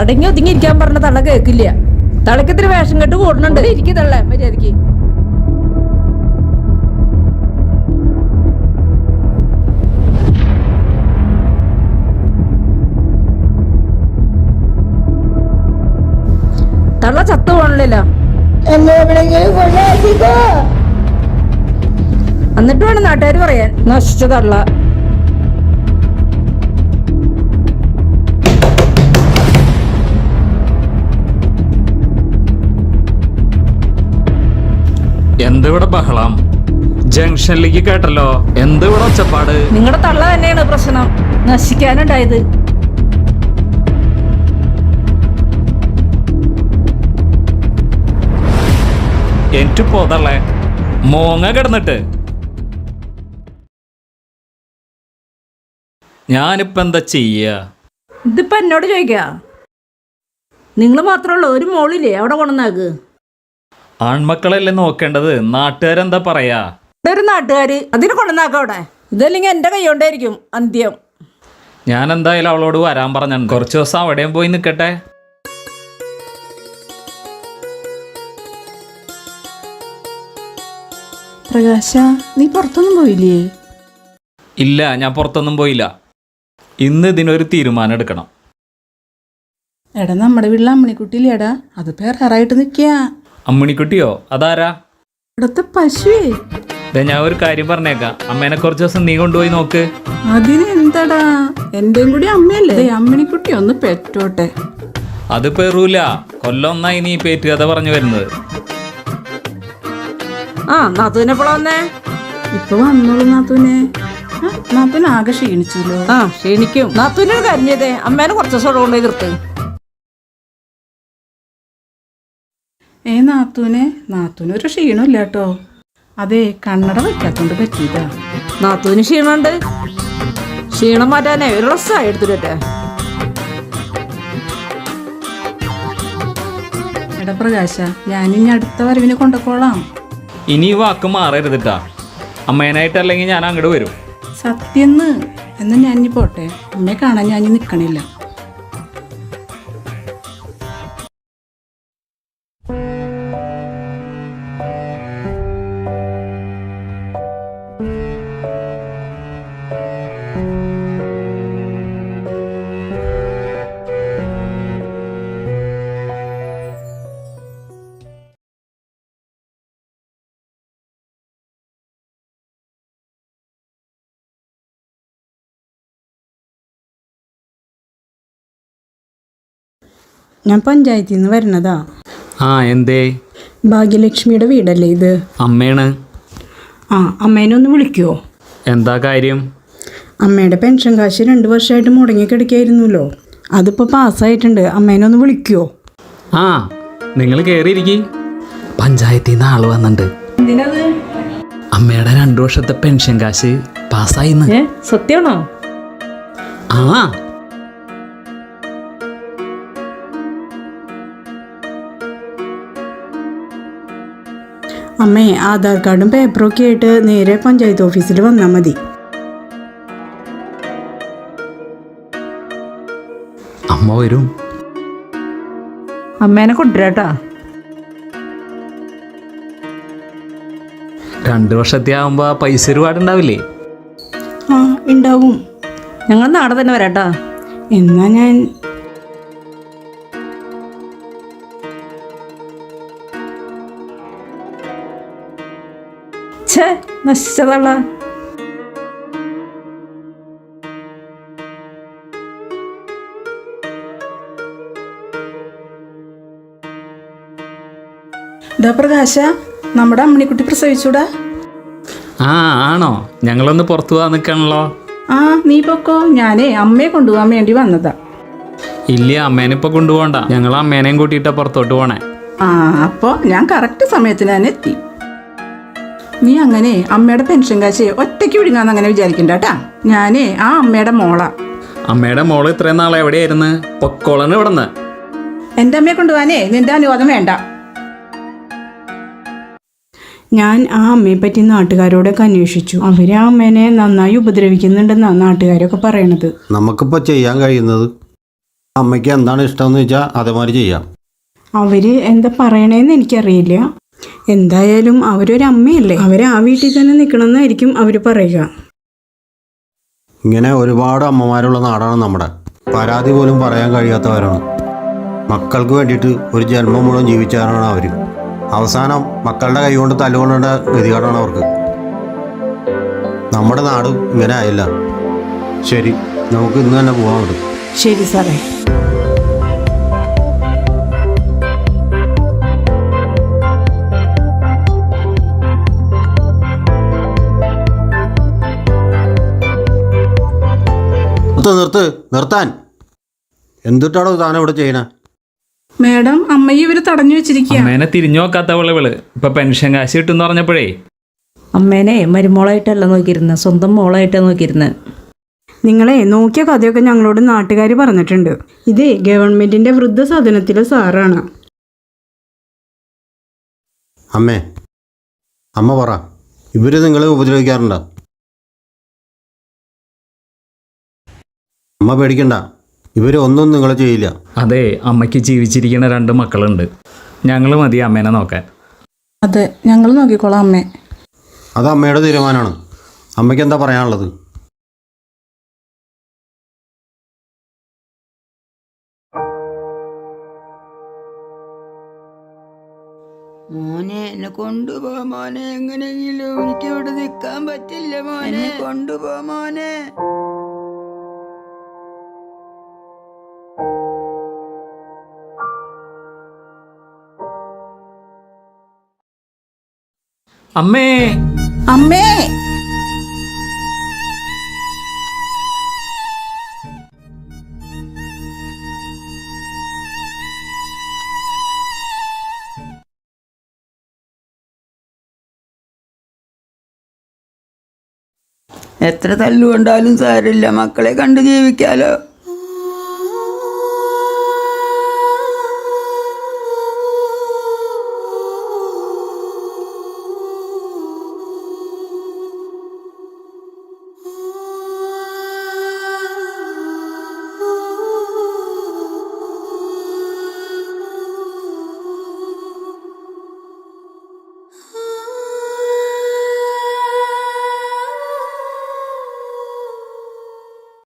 അടങ്ങി ഒതുങ്ങി ഇരിക്കാൻ പറഞ്ഞ തള്ള കേക്കില്ല തളക്കത്തിന് വേഷം കെട്ട് കൂടുന്നുണ്ട് ഇരിക്കും തള്ള മര്യാദയ്ക്ക് തള്ള ചത്തു പോണല്ലോ എന്നിട്ട് വേണം നാട്ടുകാർ പറയാൻ. നശിച്ച തള്ള. എന്തിവിടെ ബഹളം? ജംഗ്ഷനിലേക്ക് കേട്ടല്ലോ. എന്തിവിടെ ഒച്ചപ്പാട്? നിങ്ങളുടെ തള്ള തന്നെയാണ് പ്രശ്നം. നശിക്കാനുണ്ടായത്. എനിക്ക് പോതള്ളേ മോങ്ങ കിടന്നിട്ട്. ഞാനിപ്പോ എന്താ ചെയ്യ? ഇതിപ്പോ എന്നോട് ചോദിക്കാ? നിങ്ങൾ മാത്രമല്ല ഒരു മോളില്ലേ അവിടെ കൊണ്ടുവന്നാക്ക്? ആൺമക്കളല്ലേ നോക്കേണ്ടത്? നാട്ടുകാരെന്താ പറയാ? ഒരു നാട്ടുകാര്. അതിന് കൊണ്ടുവന്നാക്ക അവിടെ. ഇതല്ലെങ്കിൽ എന്റെ കൈ കൊണ്ടായിരിക്കും അന്ത്യം. ഞാൻ എന്തായാലും അവളോട് വരാൻ പറഞ്ഞു കുറച്ച് ദിവസം അവിടെയും പോയി നിൽക്കട്ടെ. പ്രകാശ നീ പുറത്തൊന്നും പോയില്ലേ? ഇല്ല ഞാൻ പുറത്തൊന്നും പോയില്ല. ഇന്ന് ഇതിനൊരു തീരുമാനം എടുക്കണം. എടാ നമ്മുടെ വീട്ടിലെ അമ്മണിക്കുട്ടിയില്ലേടാ അത് പേർ പേറാറായിട്ട് നിൽക്കുക അമ്മിണിക്കുട്ടിയോ? അതാരാ? ഇവിടത്തെ പശുവേ. ദേ ഞാൻ ഒരു കാര്യം പറഞ്ഞേക്കാം. അമ്മേനെ കുറച്ച് ദിവസം നീ കൊണ്ടുപോയി നോക്ക്. അതിനെന്താടാ എന്റെയും കൂടി അമ്മയല്ലേ? ദേ, അമ്മിണിക്കുട്ടി ഒന്ന് പെറ്റോട്ടെ. അത് പേറൂല. കൊല്ലം ഒന്നായി നീ പേറ്റുകഥ പറഞ്ഞു വരുന്നത്. ആ നാത്തൂനെപ്പോഴാ വന്നേ? ഇപ്പൊ വന്നോളൂ നാത്തൂനെ ആ, നാത്തൂന് ആകെ ക്ഷീണിച്ചല്ലോ ആ ക്ഷീണിക്കും. നാത്തുവിനോട് കരിഞ്ഞതേ അമ്മേനെ കുറച്ച് ദിവസം കൊണ്ടുപോയി നിർത്ത്. ഏ നാത്തൂനെ? നാത്തൂന് ഒരു ക്ഷീണമില്ല കേട്ടോ അതെ കണ്ണട വയ്ക്കാത്തോണ്ട് പറ്റിയതാ. നാത്തൂന് ക്ഷീണമുണ്ട്. ക്ഷീണം മാറ്റാനേ ഒരു ഡ്രസ്സായി എടുത്തിട്ടെ. എടാ പ്രകാശ ഞാനിനി അടുത്ത വരവിനെ കൊണ്ടുപോയിക്കോളാം ഇനി ഈ വാക്ക് മാറരുതിട്ടാ അമ്മേനായിട്ടല്ലെങ്കിൽ ഞാൻ അങ്ങോട്ട് വരും. സത്യന്ന്. എന്ന് ഞാൻ ഇനി പോട്ടെ. അമ്മയെ കാണാൻ ഞാൻ ഇനി ഞാൻ പഞ്ചായത്തിൽ നിന്ന് വരുന്നതാ. ആ എന്തേ? ഭാഗ്യലക്ഷ്മിയുടെ വീടല്ലേ ഇത്? അമ്മയാണ് ആ അമ്മേനെ ഒന്ന് വിളിക്കുവോ എന്താ കാര്യം? അമ്മയുടെ പെൻഷൻ കാശ് രണ്ട് വർഷമായിട്ട് മുടങ്ങി കിടക്കായിരുന്നല്ലോ. അതിപ്പോൾ പാസ്സായിട്ടുണ്ട്. അമ്മേനെ ഒന്ന് വിളിക്കുവോ ആ നിങ്ങൾ കയറിയിരിക്കി പഞ്ചായത്തിൽ നിന്ന് ആൾ വന്നിട്ടുണ്ട് അമ്മയുടെ രണ്ടു വർഷത്തെ പെൻഷൻ കാശ് പാസ്സായിന്ന്. ഏ സത്യമാണോ? ആ അമ്മേ ആധാർ കാർഡും പേപ്പറൊക്കെ ആയിട്ട് നേരെ പഞ്ചായത്ത് ഓഫീസിൽ വന്നാൽ മതി. അമ്മ വരും. അമ്മേനെ കൊണ്ടുവരാട്ടാ രണ്ടു വർഷത്തെ ആവുമ്പോ പൈസ ഒരുപാടുണ്ടാവില്ലേ ആ ഉണ്ടാവും. ഞങ്ങൾ നാളെ തന്നെ വരാട്ടാ എന്നാ ഞാൻ ഛേ നശിച്ചതള്ള ഇതാ പ്രകാശ നമ്മുടെ അമ്മണിക്കുട്ടി പ്രസവിച്ചൂടാ. ആ ആണോ? ഞങ്ങളൊന്ന് പുറത്തു പോകാൻ നിൽക്കണല്ലോ. ആ നീ പൊക്കോ. ഞാനേ അമ്മയെ കൊണ്ടുപോകാൻ വേണ്ടി വന്നതാ. ഇല്ല അമ്മേനെ ഇപ്പൊ കൊണ്ടുപോകണ്ട. ഞങ്ങൾ അമ്മേനെയും കൂട്ടിയിട്ടാ പുറത്തോട്ട് പോണേ. ആ അപ്പോൾ ഞാൻ കറക്റ്റ് സമയത്തിന് തന്നെ എത്തി. നീ അങ്ങനെ അമ്മയുടെ പെൻഷൻ കാശ് ഒറ്റയ്ക്ക് വിടുങ്ങാന്ന് അങ്ങനെ വിചാരിക്കണ്ട കേട്ടാ ഞാനേ ആ അമ്മയുടെ മോളാ. അമ്മയുടെ മോൾ ഇത്രയും നാളെ എവിടെയായിരുന്നു? പൊക്കോളന്ന് ഇവിടുന്ന്. എന്റെ അമ്മയെ കൊണ്ടുപോകാനേ നിന്റെ അനുവാദം വേണ്ട. ഞാൻ ആ അമ്മയെ പറ്റി നാട്ടുകാരോടൊക്കെ അന്വേഷിച്ചു. അവർ ആ അമ്മേനെ നന്നായി ഉപദ്രവിക്കുന്നുണ്ടെന്നാണ് നാട്ടുകാരൊക്കെ പറയണത്. നമുക്കിപ്പോൾ ചെയ്യാൻ കഴിയുന്നത് അമ്മയ്ക്ക് എന്താണ് ഇഷ്ടമെന്ന് വെച്ചാൽ അതേമാതിരി ചെയ്യാം. അവർ എന്താ പറയണേന്ന് എനിക്കറിയില്ല. എന്തായാലും അവരൊരു അമ്മയല്ലേ? അവരെ ആ വീട്ടിൽ തന്നെ നിൽക്കണമെന്നായിരിക്കും അവർ പറയുക. ഇങ്ങനെ ഒരുപാട് അമ്മമാരുള്ള നാടാണ് നമ്മുടെ. പരാതി പോലും പറയാൻ കഴിയാത്തവരാണ്. മക്കൾക്ക് വേണ്ടിയിട്ട് ഒരു ജന്മം മുഴുവൻ ജീവിച്ചവരാണ് അവർ അവസാനം മക്കളുടെ കൈകൊണ്ട് തല്ലുകൊണ്ടേണ്ട ഗതികേടാണ് അവർക്ക്. നമ്മുടെ നാട് ഇങ്ങനെ ആയില്ല. ശരി നമുക്ക് ഇന്ന് തന്നെ പോകാൻ പറ്റും ശരി സാറേ. നിർത്ത് നിർത്ത് നിർത്താൻ. എന്തിട്ടാണോ താൻ ഇവിടെ ചെയ്യണേ? മേഡം അമ്മയെ ഇവർ തടഞ്ഞു വെച്ചിരിക്കുകയാണ് അമ്മേനെ തിരിഞ്ഞു നോക്കാത്തവൾ ഇവൾ. ഇപ്പൊ പെൻഷൻ കാശ് കിട്ടുമെന്ന് പറഞ്ഞപ്പോഴേ. അമ്മേനെ മരുമോളായിട്ടല്ല നോക്കിയിരുന്നത് സ്വന്തം മോളായിട്ടാണ് നോക്കിയിരുന്നത് നിങ്ങളെ നോക്കിയ കഥയൊക്കെ ഞങ്ങളോട് നാട്ടുകാർ പറഞ്ഞിട്ടുണ്ട്. ഇത് ഗവൺമെന്റിന്റെ വൃദ്ധസദനത്തിലെ സാറാണ്. അമ്മേ അമ്മ പറ. ഇവർ നിങ്ങളെ ഉപദ്രവിക്കാറുണ്ടോ? അമ്മ പേടിക്കണ്ട. ഇവരൊന്നും നിങ്ങളെ ചെയ്യില്ല. അതെ അമ്മയ്ക്ക് ജീവിച്ചിരിക്കുന്ന രണ്ട് മക്കളുണ്ട്. ഞങ്ങൾ മതി അമ്മേനെ നോക്കാൻ. അതെ ഞങ്ങൾ നോക്കിക്കോളാം അമ്മേ. അത് അമ്മയുടെ തീരുമാനമാണ്. അമ്മയ്ക്ക് എന്താ പറയാനുള്ളത്? മോനെ എന്നെ കൊണ്ടുപോ മോനെ. എങ്ങനെയെങ്കിലും എനിക്ക് ഇവിടെ നിൽക്കാൻ പറ്റില്ല മോനെ. കൊണ്ടുപോ മോനെ. അമ്മേ. അമ്മേ. എത്ര തല്ലുകൊണ്ടാലും സാരമില്ല. മക്കളെ കണ്ട് ജീവിക്കാലോ.